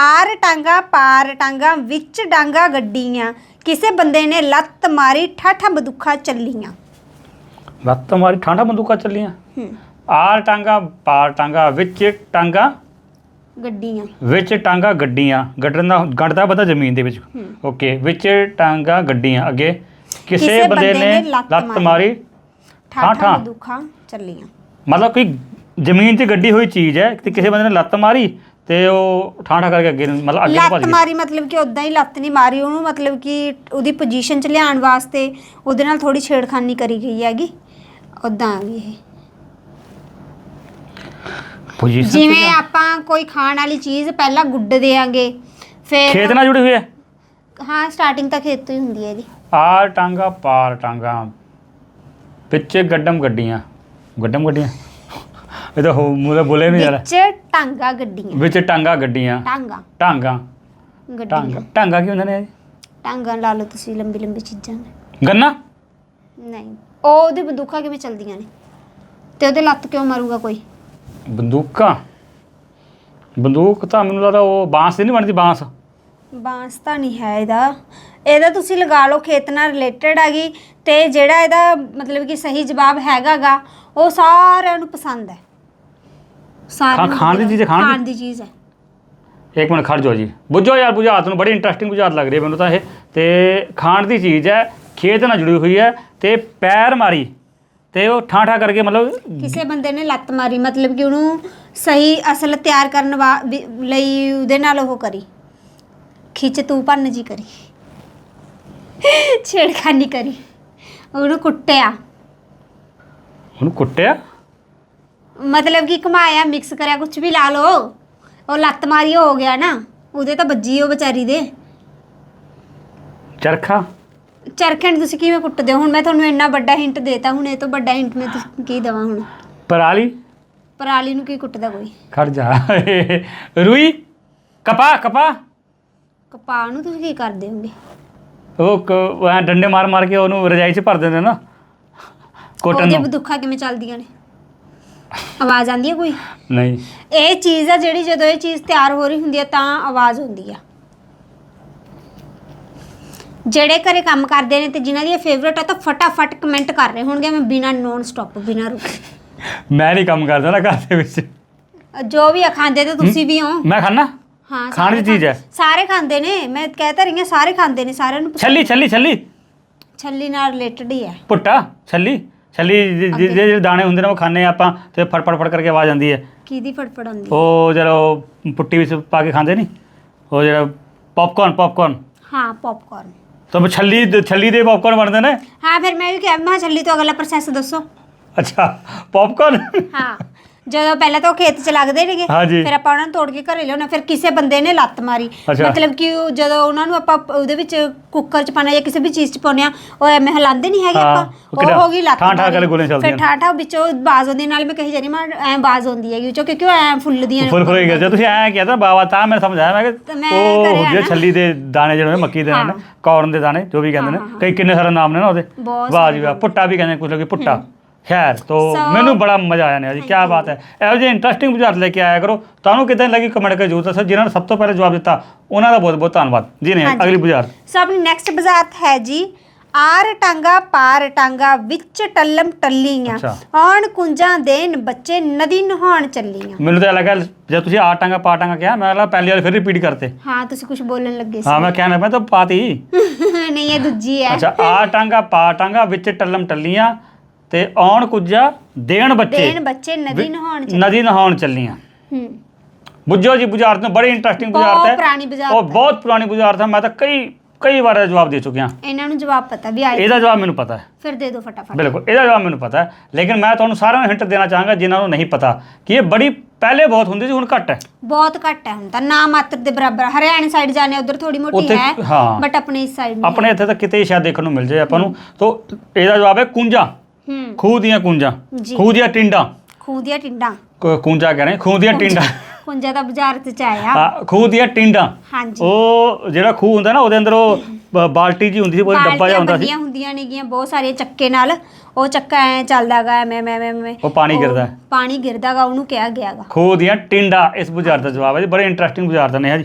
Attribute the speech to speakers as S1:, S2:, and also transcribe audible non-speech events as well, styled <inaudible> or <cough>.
S1: R ਟਾਂਗਾ ਪਾਰ ਟਾਂਗਾ ਵਿੱਚ ਡਾਂਗਾ ਗੱਡੀਆਂ। ਕਿਸੇ ਬੰਦੇ ਨੇ ਲੱਤ ਮਾਰੀ ਠਾਠਾ ਬਦੁੱਖਾ ਚੱਲੀਆਂ।
S2: ਲੱਤ ਮਾਰੀ ਠਾਂਡਾ ਬੰਦੂਕਾਂ ਚੱਲੀਆਂ?
S1: ਹੂੰ।
S2: ਆਰ ਟਾਂਗਾ ਪਾਰ ਟਾਂਗਾ ਵਿੱਚ ਟਾਂਗਾ?
S1: ਗੱਡੀਆਂ।
S2: ਵਿੱਚ ਟਾਂਗਾ ਗੱਡੀਆਂ। ਗੱਡਣ ਦਾ ਗੱਡਦਾ ਪਤਾ ਜ਼ਮੀਨ ਦੇ ਵਿੱਚ। ਓਕੇ ਵਿੱਚ ਟਾਂਗਾ ਗੱਡੀਆਂ। ਅੱਗੇ ਕਿਸੇ ਬੰਦੇ ਨੇ
S1: ਲੱਤ
S2: ਮਾਰੀ
S1: ਠਾਠਾ
S2: ਠਾਠਾ।
S1: ਬਦੁੱਖਾ ਚੱਲੀਆਂ।
S2: ਮਤਲਬ ਕੋਈ ਜ਼ਮੀਨ 'ਚ ਗੱਡੀ ਹੋਈ ਚੀਜ਼ ਹੈ ਤੇ ਕਿਸੇ ਬੰਦੇ ਨੇ ਲੱਤ ਮਾਰੀ ਤੇ ਉਹ ਠਾਂਠਾ ਕਰਕੇ ਅੱਗੇ ਨੂੰ ਮਤਲਬ ਅੱਗੇ ਨੂੰ ਭੱਜ
S1: ਲੱਤ ਮਾਰੀ ਮਤਲਬ ਕਿ ਉਦਾਂ ਹੀ ਲੱਤ ਨਹੀਂ ਮਾਰੀ ਉਹਨੂੰ ਮਤਲਬ ਕਿ ਉਹਦੀ ਪੋਜੀਸ਼ਨ 'ਚ ਲਿਆਉਣ ਵਾਸਤੇ ਉਹਦੇ ਨਾਲ ਥੋੜੀ ਛੇੜਖਾਨੀ ਕਰੀ ਗਈ ਹੈਗੀ ਉਦਾਂ ਆ ਗਈ ਇਹ
S2: ਪੋਜੀਸ਼ਨ
S1: ਜਿਵੇਂ ਆਪਾਂ ਕੋਈ ਖਾਣ ਵਾਲੀ ਚੀਜ਼ ਪਹਿਲਾਂ ਗੁੱਡ ਦੇਾਂਗੇ ਫਿਰ
S2: ਖੇਤ ਨਾਲ ਜੁੜੀ ਹੋਈ ਹੈ?
S1: ਹਾਂ ਸਟਾਰਟਿੰਗ ਤਾਂ ਖੇਤ ਤੋਂ ਹੀ ਹੁੰਦੀ ਹੈ ਇਹਦੀ
S2: ਆਰ ਟਾਂਗਾ ਪਾਰ ਟਾਂਗਾ। ਵਿੱਚ ਗੱਡਮ ਗੱਡੀਆਂ। ਗੱਡਮ ਗੱਡੀਆਂ? ਇਹ ਤਾਂ ਹੋ ਮੂਰੇ ਬੋਲੇ ਨਹੀਂ ਯਾਰ
S1: ਵਿੱਚ ਟਾਂਗਾ ਗੱਡੀਆਂ।
S2: ਵਿੱਚ ਟਾਂਗਾ ਗੱਡੀਆਂ।
S1: ਟਾਂਗਾ।
S2: ਟਾਂਗਾ।
S1: ਗੱਡੀਆਂ।
S2: ਟਾਂਗਾ। ਟਾਂਗਾ ਕੀ ਹੁੰਦਾ ਨੇ
S1: ਟਾਂਗਾ ਲਾ ਲਓ ਤੁਸੀਂ ਲੰਬੀ ਲੰਬੀ ਚੀਜ਼ਾਂ ਨੇ
S2: ਗੰਨਾ?
S1: ਨਹੀਂ। ਉਹ ਉਹਦੀ ਬੰਦੂਕਾਂ ਕਿਵੇਂ ਚੱਲਦੀਆਂ ਨੇ? ਤੇ ਉਹਦੇ ਲੱਤ ਕਿਉਂ ਮਾਰੂਗਾ ਕੋਈ?
S2: ਬੰਦੂਕਾਂ? ਬੰਦੂਕ ਤਾਂ ਮੈਨੂੰ ਲੱਗਦਾ ਉਹ ਬਾਂਸ ਦੀ ਨਹੀਂ ਬਣਦੀ ਬਾਂਸ।
S1: ਬਾਂਸ ਤਾਂ ਨਹੀਂ ਹੈ ਇਹਦਾ। ਇਹਦਾ ਤੁਸੀਂ ਲਗਾ ਲਓ ਖੇਤ ਨਾਲ ਰਿਲੇਟਡ ਹੈਗੀ ਤੇ ਜਿਹੜਾ ਇਹਦਾ ਮਤਲਬ ਕਿ ਸਹੀ ਜਵਾਬ ਹੈਗਾਗਾ ਉਹ ਸਾਰਿਆਂ ਨੂੰ ਪਸੰਦ ਹੈ।
S2: ਚੀਜ਼ ਹੈ, ਖਾਣ ਦੀ?
S1: ਖਾਣ ਦੀ ਚੀਜ਼ ਹੈ।
S2: ਇੱਕ ਮਿੰਟ ਖੜ ਜਾਓ ਜੀ। ਬੁੱਝੋ ਯਾਰ ਬੁਝਾਰਤ ਨੂੰ ਬੜੀ ਇੰਟਰਸਟਿੰਗ ਬੁਝਾਰਤ ਲੱਗ ਰਹੀ ਹੈ ਮੈਨੂੰ ਤਾਂ ਇਹ। ਤੇ ਖਾਣ ਦੀ ਚੀਜ਼ ਹੈ ਖੇਤ ਨਾਲ ਜੁੜੀ ਹੋਈ ਹੈ ਤੇ ਪੈਰ ਮਾਰੀ। ਤੇ ਉਹ ਠਾਂ ਠਾਂ ਕਰਕੇ ਮਤਲਬ
S1: ਕਿਸੇ ਬੰਦੇ ਨੇ ਲੱਤ ਮਾਰੀ ਮਤਲਬ ਕਿ ਉਹਨੂੰ ਸਹੀ ਅਸਲ ਤਿਆਰ ਕਰਨ ਵਾ- ਵੀ- ਲਈ ਉਹਦੇ ਨਾਲ ਉਹ ਕਰੀ। ਖਿੱਚ ਤੂੰ ਭੰਨ ਜੀ ਕਰੀ। ਛੇੜਖਾਨੀ ਕਰੀ। ਉਹਨੂੰ ਕੁੱਟਿਆ।
S2: ਉਹਨੂੰ ਕੁੱਟਿਆ?
S1: ਮਤਲਬ ਕਿ ਘਮਾਇਆ ਮਿਕਸ ਕਰਿਆ ਕੁਝ ਵੀ ਲਾ ਲਓ। ਉਹ ਲੱਤ ਮਾਰੀ ਹੋ ਗਿਆ ਨਾ ਉਹਦੇ ਤਾਂ ਵੱਜੀ ਉਹ ਵਿਚਾਰੀ ਦੇ।
S2: ਚਰਖਾ?
S1: ਚਰਖੇ ਨੂੰ ਤੁਸੀਂ ਕਿਵੇਂ ਕੁੱਟਦੇ ਹੋ? ਹੁਣ ਮੈਂ ਤੁਹਾਨੂੰ ਇੰਨਾ ਵੱਡਾ ਹਿੰਟ ਦੇਤਾ ਹੁਣ ਇਹ ਤੋਂ ਵੱਡਾ ਹਿੰਟ ਮੈਂ ਤੁਸੀਂ ਕੀ ਦਵਾਂ ਹੁਣ?
S2: ਪਰਾਲੀ?
S1: ਪਰਾਲੀ ਨੂੰ ਕੀ ਕੁੱਟਦਾ ਕੋਈ?
S2: ਖੜ ਜਾ। ਰੂਈ? ਕਪਾ ਕਪਾ
S1: ਕਪਾਹ ਨੂੰ ਤੁਸੀਂ ਕੀ ਕਰਦੇ ਹੋਗੇ?
S2: ਉਹ ਕ- ਉਹ ਐਂ ਡੰਡੇ ਮਾਰ ਮਾਰ ਕੇ ਉਹਨੂੰ ਰਜਾਈ 'ਚ ਭਰ ਦਿੰਦੇ ਨਾ ਕੋਟਨ
S1: ਉਹਦੇ
S2: ਨੂੰ।
S1: ਬਦੁੱਖਾਂ ਕਿਵੇਂ ਚੱਲਦੀਆਂ ਨੇ? ਆਵਾਜ਼ ਆਉਂਦੀ ਹੈ ਕੋਈ?
S2: ਨਹੀਂ।
S1: ਇਹ ਚੀਜ਼ ਆ ਜਿਹੜੀ ਜਦੋਂ ਇਹ ਚੀਜ਼ ਤਿਆਰ ਹੋ ਰਹੀ ਹੁੰਦੀ ਹੈ ਤਾਂ ਆਵਾਜ਼ ਹੁੰਦੀ ਆ। ਜਿਹੜੇ ਘਰੇ ਕੰਮ ਕਰਦੇ ਨੇ ਤੇ ਜਿਨ੍ਹਾਂ ਦੀ ਫੇਵਰਟ ਆ ਤਾਂ ਫਟਾਫਟ ਕਮੈਂਟ ਕਰ ਰਹੇ ਹੋਣਗੇ ਮੈਂ ਬਿਨਾ ਨੋਨ ਸਟਾਪ ਬਿਨਾ ਰੁਕੇ।
S2: ਮੈਂ ਨਹੀਂ ਕੰਮ ਕਰਦਾ ਨਾ ਘਰ ਦੇ ਵਿੱਚ।
S1: ਜੋ ਵੀ ਆ ਖਾਂਦੇ ਤਾਂ ਤੁਸੀਂ ਵੀ ਹੋ।
S2: ਮੈਂ ਖਾਣਾ
S1: ਹਾਂ
S2: ਖਾਣ ਦੀ ਚੀਜ਼ ਹੈ।
S1: ਸਾਰੇ ਖਾਂਦੇ ਨੇ ਮੈਂ ਕਹਿ ਤਾਂ ਰਹੀ ਹਾਂ ਸਾਰੇ ਖਾਂਦੇ ਨੇ ਸਾਰਿਆਂ ਨੂੰ ਪਸੰਦ-
S2: ਛੱਲੀ ਛੱਲੀ ਛੱਲੀ।
S1: ਛੱਲੀ ਨਾਲ ਰਿਲੇਟਡ ਹੀ ਹੈ।
S2: ਪੁੱਟਾ ਛੱਲੀ। ਛੱਲੀ ਜਿ- ਜਿ- ਜਿਹੜੇ ਦਾਣੇ ਹੁੰਦੇ ਨੇ ਉਹ ਖਾਣੇ ਆਪਾਂ ਤੇ ਫੜ ਫੜ ਫੜ ਕਰਕੇ ਆਵਾਜ਼ ਆਉਂਦੀ ਹੈ।
S1: ਕਿਹਦੀ ਫੜਫੜ ਆਉਂਦੀ
S2: ਉਹ ਜਿਹੜਾ ਉਹ ਪੁੱਟੀ ਵਿੱਚ ਪਾ ਕੇ ਖਾਂਦੇ ਨਹੀਂ ਉਹ ਜਿਹੜਾ ਪੌਪਕਾਰਨ ਪੌਪਕਾਰਨ
S1: ਹਾਂ ਪੌਪਕਾਰਨ
S2: ਤਾਂ ਛੱਲੀ ਦੇ- ਛੱਲੀ ਦੇ ਪੌਪਕਾਰਨ ਬਣਦੇ ਨੇ?
S1: ਹਾਂ ਫਿਰ ਮੈਂ ਵੀ ਕਿਹਾ ਮੈਂ ਕਿਹਾ ਛੱਲੀ ਤੋਂ ਅਗਲਾ ਪ੍ਰੋਸੈਸ ਦੱਸੋ।
S2: ਅੱਛਾ ਪੌਪਕਾਰਨ
S1: ਹਾਂ। ਜਦੋਂ ਪਹਿਲਾਂ ਤਾਂ ਉਹ ਖੇਤ ਚ ਲੱਗਦੇ ਨੇਗੇ
S2: ਹਾਂਜੀ।
S1: ਫਿਰ ਆਪਾਂ ਉਹਨਾਂ ਨੂੰ ਤੋੜ ਕੇ ਘਰੇ ਲਿਆਉਣਾ ਫਿਰ ਕਿਸੇ ਬੰਦੇ ਨੇ ਲੱਤ ਮਾਰੀ।
S2: ਅੱਛਾ।
S1: ਮਤਲਬ ਕਿ ਉਹ ਜਦੋਂ ਉਹਨਾਂ ਨੂੰ ਆਪਾਂ ਉਹਦੇ ਵਿੱਚ ਕੁੱਕਰ ਚ ਪਾਣਾ ਜਾਂ ਕਿਸੇ ਵੀ ਚੀਜ਼ ਚ ਪਾਉਂਦੇ ਆ ਉਹ ਐਵੇਂ ਹਲਾਉਂਦੇ ਨਹੀਂ ਹੈਗੇ
S2: ਹਾਂ,
S1: ਆਪਾਂ।
S2: ਉਹ
S1: ਉਹ
S2: ਕਿਹੜਾ
S1: ਹੋ ਗਈ ਲੱਤ
S2: ਠਾਂ ਠਾਂ
S1: ਮਾਰੀ।
S2: ਕਰਕੇ ਗੋਲੀਆਂ ਚੱਲਦੀਆਂ।
S1: ਫਿਰ ਠਾਂ ਠਾਂ ਵਿੱਚੋਂ ਬਾਜ਼ ਆਉਂਦੀ ਨਾਲ ਮੈਂ ਕਹੀ ਜਾਨੀ ਮੈਂ ਐ ਬਾਜ਼ ਆਉਂਦੀ ਹੈਗੀ ਵਿੱਚੋਂ ਕਿਉਂਕਿ ਉਹ ਐ ਫੁੱਲਦੀਆਂ ਨੇ।
S2: ਫੁੱਲ ਫੁੱਲ ਗਿਆ ਤੁਸੀਂ ਐਂ ਕਿਹਾ ਤਾਂ ਬਾਬਾ ਤਾਂ ਮੈਂ ਸਮਝ ਆਇਆ। ਮੈਂ
S1: ਤਾਂ
S2: ਕਿ
S1: ਮੈਂ
S2: ਉਹ
S1: ਕਰਿਆ ਨਾ।
S2: ਛੱਲੀ ਦੇ ਦਾਣੇ ਜਿਹੜੇ ਹੁੰਦੇ, ਮੱਕੀ ਦੇ ਦਾਣੇ
S1: ਹਾਂ।
S2: ਕੌਰਨ ਦੇ ਦਾਣੇ ਜੋ ਵੀ ਕਹਿੰਦੇ ਨੇ ਕਈ ਕਿੰਨੇ ਸਾਰੇ ਨਾਮ ਨੇ ਨਾ ਉਹਦੇ।
S1: ਬਹੁਤ
S2: ਵਾਹ ਜੀ ਵਾਹ ਪੁੱਟਾ ਵੀ ਕਹਿੰਦੇ ਕੁਝ ਲੋਕੀ ਪੁੱਟਾ। ਖੈਰ ਤੋਂ
S1: So-
S2: ਮੈਨੂੰ ਬੜਾ ਮਜ਼ਾ ਆਇਆ ਨੇ ਜੀ ਕੀ ਬਾਤ ਹੈ। ਇਹੋ ਜਿਹੇ ਇੰਟਰਸਟਿੰਗ ਬੁਝਾਰਤ ਲੈ ਕੇ ਆਇਆ ਕਰੋ। ਤੁਹਾਨੂੰ ਕਿਦਾਂ ਲੱਗੀ ਕਮੈਂਟ ਕਰਕੇ ਜ਼ਰੂਰ ਦੱਸੋ। ਜਿਨ੍ਹਾਂ ਨੇ ਸਭ ਤੋਂ ਪਹਿਲਾਂ ਜਵਾਬ ਦਿੱਤਾ ਉਹਨਾਂ ਦਾ ਬਹੁਤ ਬਹੁਤ ਧੰਨਵਾਦ। ਜੀ ਨੇ
S1: ਹਾਂਜੀ।
S2: ਅਗਲੀ ਬੁਝਾਰਤ।
S1: ਸੋ ਆਪਣੀ ਨੈਕਸਟ ਬਜ਼ਾਰਤ ਹੈ ਜੀ ਆਰ ਟਾਂਗਾ ਪਾਰ ਟਾਂਗਾ ਵਿੱਚ ਟੱਲਮ ਟੱਲੀਆਂ।
S2: ਅੱਛਾ।
S1: ਆਣ ਕੁੰਜਾਂ ਦੇਣ ਬੱਚੇ ਨਦੀ ਨਹਾਉਣ ਚੱਲੀਆਂ।
S2: ਮੈਨੂੰ ਤਾਂ ਲੱਗਾ ਜਦ ਤੁਸੀਂ ਆ ਟਾਂਗਾ ਪਾ ਟਾਂਗਾ ਕਿਹਾ ਮੈਂ ਲੱਗਾ ਪਹਿਲੀ ਵਾਰ ਫਿਰ ਰਿਪੀਟ ਕਰਤੇ।
S1: ਹਾਂ ਤੁਸੀਂ ਕੁਝ ਬੋਲਣ ਲੱਗੇ
S2: ਹਾਂ ਮੈਂ ਕਹਿਣਾ ਮੈਂ ਤਾਂ ਪਾਤੀ।
S1: ਸੀ <laughs> ਨਹੀਂ ਇਹ ਦੂਜੀ ਹੈ।
S2: ਅੱਛਾ ਆ ਟਾਂਗਾ ਪਾ ਟਾਂਗਾ ਵਿੱਚ ਟੱਲਮ ਟੱਲੀਆਂ ਤੇ ਆਉਣ ਕੁੱਜਾ ਦੇਣ ਬੱਚੇ।
S1: ਦੇਣ ਬੱਚੇ ਨਦੀ ਨਹਾਉਣ ਚੱਲੀਆਂ
S2: ਨਦੀ ਨਹਾਉਣ ਚੱਲੀਆਂ।
S1: ਹੂੰ।
S2: ਬੁੱਝੋ ਜੀ ਬੁਝਾਰਤ ਨੂੰ ਬੜੀ ਇੰਟਰਸਟਿੰਗ
S1: ਬਹੁਤ
S2: ਬੁਝਾਰਤ ਹੈ।
S1: ਪੁਰਾਣੀ ਬੁਝਾਰਤ
S2: ਉਹ। ਬਹੁਤ ਪੁਰਾਣੀ ਬੁਝਾਰਤ ਹੈ ਮੈਂ ਤਾਂ ਕਈ ਕਈ ਵਾਰ ਜਵਾਬ ਦੇ ਚੁੱਕਿਆ।
S1: ਇਹਨਾਂ ਨੂੰ ਜਵਾਬ ਪਤਾ ਵੀ ਆਏ।
S2: ਇਹਦਾ ਜਵਾਬ ਮੈਨੂੰ ਪਤਾ ਹੈ।
S1: ਫਿਰ ਦੇ ਦਿਓ ਫਟਾਫਟ।
S2: ਬਿਲਕੁਲ ਇਹਦਾ ਜਵਾਬ ਮੈਨੂੰ ਪਤਾ ਹੈ। ਲੇਕਿਨ ਮੈਂ ਤੁਹਾਨੂੰ ਸਾਰਿਆਂ ਨੂੰ ਹਿੰਟ ਦੇਣਾ ਚਾਹਾਂਗਾ ਜਿਨ੍ਹਾਂ ਨੂੰ ਨਹੀਂ ਪਤਾ ਕਿ ਇਹ ਬੜੀ ਪਹਿਲੇ ਬਹੁਤ ਹੁੰਦੀ ਸੀ ਹੁਣ ਘੱਟ ਹੈ।
S1: ਬਹੁਤ ਘੱਟ ਹੈ ਹੁਣ ਤਾਂ। ਨਾ ਮਾਤਰ ਦੇ ਬਰਾਬਰ ਹਰਿਆਣੇ ਸਾਈਡ ਜਾਣੇ ਉਧਰ ਥੋੜੀ ਮੋਟੀ
S2: ਉੱਥੇ-
S1: ਹੈ
S2: ਹਾਂ।
S1: ਬਟ ਆਪਣੇ ਇਸ ਸਾਈਡ
S2: ਆਪਣੇ ਇੱਥੇ ਤਾਂ ਕਿਤੇ ਹੀ ਸ਼ਾਇਦ ਦੇਖਣ ਨੂੰ ਮਿਲ ਜਾਏ ਆਪਾਂ ਨੂੰ। ਤੋਂ ਇਹਦਾ ਜਵਾਬ ਹੈ ਕੁੰਜਾ।
S1: ਹੂੰ।
S2: ਖੂਹ ਦੀਆਂ ਕੁੰਜਾਂ
S1: ਜੀ।
S2: ਖੂਹ ਦੀਆਂ ਟਿੰਡਾਂ।
S1: ਖੂਹ ਦੀਆਂ ਟਿੰਡਾਂ।
S2: ਕ- ਕੁੰਜਾ ਕਹਿ ਰਹੇ ਖੂਹ ਦੀਆਂ ਟਿੰਡਾਂ।
S1: ਕੁੰਜਾ ਤਾਂ ਬੁਝਾਰਤ ਚ ਆਇਆ
S2: ਹਾਂ ਖੂਹ ਦੀਆਂ ਟਿੰਡਾਂ।
S1: ਹਾਂਜੀ।
S2: ਉਹ ਜਿਹੜਾ ਖੂਹ ਹੁੰਦਾ ਨਾ ਉਹਦੇ ਅੰਦਰ ਉਹ ਬ- ਬਾਲਟੀ ਜੀ ਹੁੰਦੀ ਸੀ ਕੋਈ ਡੱਬਾ ਜਿਹਾ
S1: ਬਾਲਟੀਆਂ
S2: ਹੁੰਦਾ ਸੀ।
S1: ਬੰਨੀਆਂ ਹੁੰਦੀਆਂ ਨੇਗੀਆਂ ਬਹੁਤ ਸਾਰੇ ਚੱਕੇ ਨਾਲ। ਉਹ ਚੱਕਾ ਐ ਚੱਲਦਾਗਾ ਐਵੇਂ ਐਵੇਂ ਐਵੇਂ ਐਵੇਂ
S2: ਉਹ ਪਾਣੀ ਗਿਰਦਾ। ਹੈ।
S1: ਪਾਣੀ ਗਿਰਦਾਗਾ ਉਹਨੂੰ ਕਿਹਾ ਗਿਆਗਾ।
S2: ਖੂਹ ਦੀਆਂ ਟਿੰਡਾਂ ਇਸ ਬੁਝਾਰਤ ਦਾ ਜਵਾਬ ਹੈ ਜੀ ਬੜੇ ਇੰਟਰਸਟਿੰਗ ਬੁਝਾਰਤ ਨੇ ਹੈ ਜੀ।